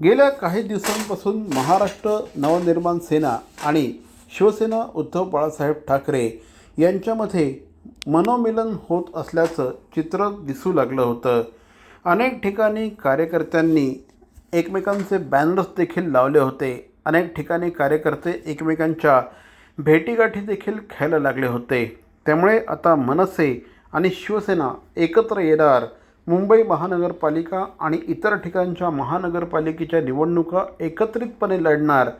गेल्या काही दिवसांपासून महाराष्ट्र नवनिर्माण सेना आणि शिवसेना उद्धव बाळासाहेब ठाकरे यांच्यामध्ये मनोमिलन होत असल्याचं चित्र दिसू लागलं होतं. अनेक ठिकाणी कार्यकर्त्यांनी एकमेकांचे बॅनर्स देखील लावले होते. अनेक ठिकाणी कार्यकर्ते एकमेकांच्या भेटीगाठी देखील घ्यायला लागले होते. त्यामुळे आता मनसे आणि शिवसेना एकत्र येणार मुंबई महानगरपालिका आणि इतर ठिकाणच्या महानगरपालिकेच्या निवडणुका एकत्रितपणे लढणार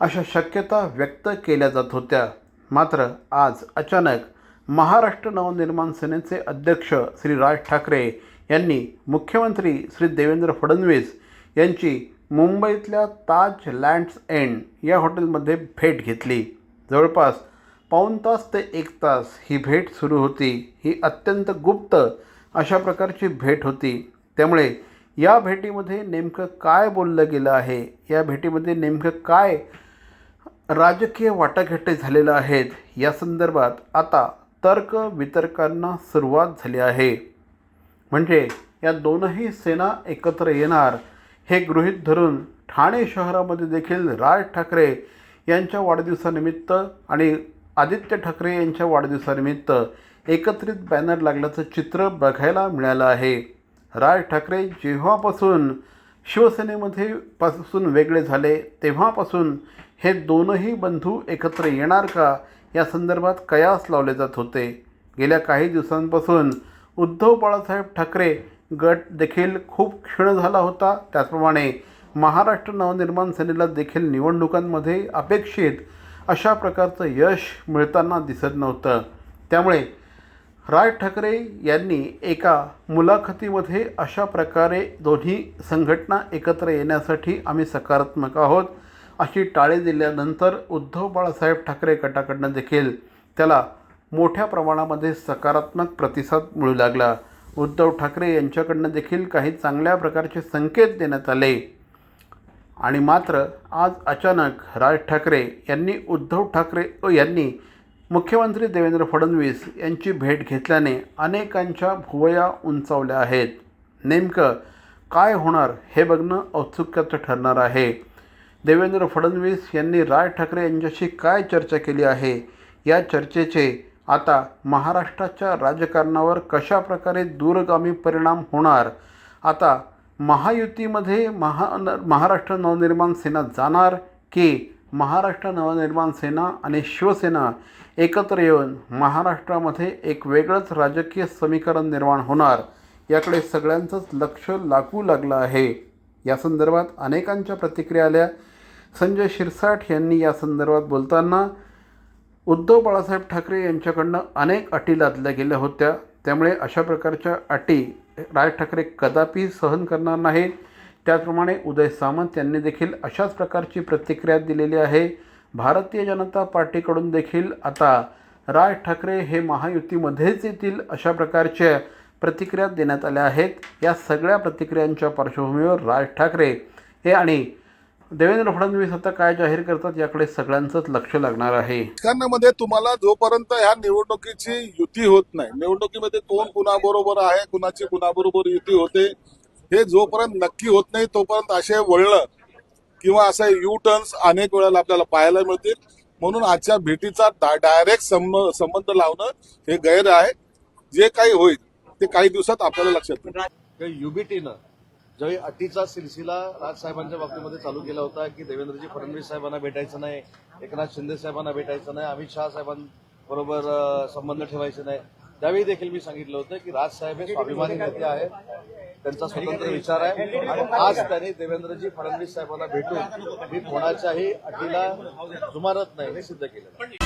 अशा शक्यता व्यक्त केल्या जात होत्या. मात्र आज अचानक महाराष्ट्र नवनिर्माण सेनेचे अध्यक्ष श्री राज ठाकरे यांनी मुख्यमंत्री श्री देवेंद्र फडणवीस यांची मुंबईतल्या ताज लँड्स एंड या हॉटेलमध्ये भेट घेतली. जवळपास पाऊण तास ते एक तास ही भेट सुरू होती. ही अत्यंत गुप्त अशा प्रकारची भेट होती. त्यामुळे या भेटीमध्ये नेमकं काय बोललं गेलं आहे? या भेटीमध्ये नेमकं काय राजकीय वाटाघाटी झालेल्या आहेत? या संदर्भात आता तर्क वितर्कांना सुरुवात झाली आहे. म्हणजे या दोनही सेना एकत्र येणार हे गृहीत धरून ठाणे शहरामध्ये देखील राज ठाकरे यांच्या वाढदिवसानिमित्त आणि आदित्य ठाकरे यांच्या वाढदिवसानिमित्त एकत्रित बॅनर लागल्याचं चित्र बघायला मिळालं आहे. राज ठाकरे जेव्हापासून शिवसेनेमध्ये पासून वेगळे झाले तेव्हापासून हे दोनही बंधू एकत्र येणार का? या संदर्भात कयास लावले जात होते? गेल्या काही दिवसांपासून उद्धव बाळासाहेब ठाकरे गट देखील खूप क्षीण झाला होता. त्याचप्रमाणे महाराष्ट्र नवनिर्माण सेनेला देखील निवडणुकांमध्ये अपेक्षित अशा प्रकारचं यश मिळताना दिसत नव्हतं. त्यामुळे राज ठाकरे यांनी एका मुलाखतीमध्ये अशा प्रकारे दोन्ही संघटना एकत्र येण्यासाठी आम्ही सकारात्मक आहोत. अशी टाळी दिल्यानंतर उद्धव बाळासाहेब ठाकरे गटाकडनं देखील त्याला मोठ्या प्रमाणामध्ये सकारात्मक प्रतिसाद मिळू लागला. उद्धव ठाकरे यांच्याकडनं देखील काही चांगल्या प्रकारचे संकेत देण्यात आले. आणि मात्र आज अचानक राज ठाकरे यांनी उद्धव ठाकरे यांनी मुख्यमंत्री देवेंद्र फडणवीस यांची भेट घेतल्याने अनेकांच्या भुवया उंचावल्या आहेत. नेमकं काय होणार हे बघणं औत्सुक्याचं ठरणार आहे. देवेंद्र फडणवीस यांनी राज ठाकरे यांच्याशी काय चर्चा केली आहे? या चर्चेचे आता महाराष्ट्राच्या राजकारणावर कशा प्रकारे दूरगामी परिणाम होणार? आता महायुतीमध्ये महा महाराष्ट्र नवनिर्माण सेना जाणार की महाराष्ट्र नवनिर्माण सेना आणि शिवसेना एकत्र येऊन महाराष्ट्रामध्ये एक वेगळंच राजकीय समीकरण निर्माण होणार याकडे सगळ्यांचंच लक्ष लागू लागलं आहे. या संदर्भात अनेकांच्या प्रतिक्रिया आल्या. संजय शिरसाट यांनी या संदर्भात बोलताना उद्धव बाळासाहेब ठाकरे यांच्याकडनं अनेक अटी लादल्या गेल्या होत्या. त्यामुळे अशा प्रकारच्या अटी राज ठाकरे कदापि सहन करणार नाहीत. त्याचप्रमाणे उदय सामंत यांनी देखील अशाच प्रकारची प्रतिक्रिया दिलेली आहे. भारतीय जनता पार्टीकडून देखील आता राज ठाकरे हे महायुतीमध्येच येतील अशा प्रकारच्या प्रतिक्रिया देण्यात आल्या आहेत. या सगळ्या प्रतिक्रियांच्या पार्श्वभूमीवर राज ठाकरे हे आणि देवेंद्र फडणवीस आता काय जाहीर करतात याकडे सगळ्यांचंच लक्ष लागणार आहे. राजकारणामध्ये तुम्हाला जोपर्यंत ह्या निवडणुकीची युती होत नाही निवडणुकीमध्ये कोण कुणाबरोबर आहे कुणाची कुणाबरोबर युती होते हे जोपर्यंत नक्की होत नाही तोपर्यंत असे वळलं किंवा असे यू टर्न्स अनेक वेळेला आपल्याला पाहायला मिळतील. म्हणून आजच्या भेटीचा डायरेक्ट संबंध लावणं हे गैर आहे. जे काही होईल ते काही दिवसात आपल्याला लक्षात युबीटीनं ज्यावेळी अटीचा सिलसिला राजसाहेबांच्या बाबतीमध्ये चालू केला होता की देवेंद्रजी फडणवीस साहेबांना भेटायचं नाही एकनाथ शिंदे साहेबांना भेटायचं नाही अमित शहा साहेबांबरोबर संबंध ठेवायचे नाही त्यावेळी देखील मी सांगितलं होतं की राजसाहेब हे स्वाभिमानी नेते आहेत. त्यांचा स्वतंत्र विचार आहे. आणि आज त्यांनी देवेंद्रजी फडणवीस साहेबांना भेटून मी कोणाच्याही अटीला जुमारत नाही हे सिद्ध केलं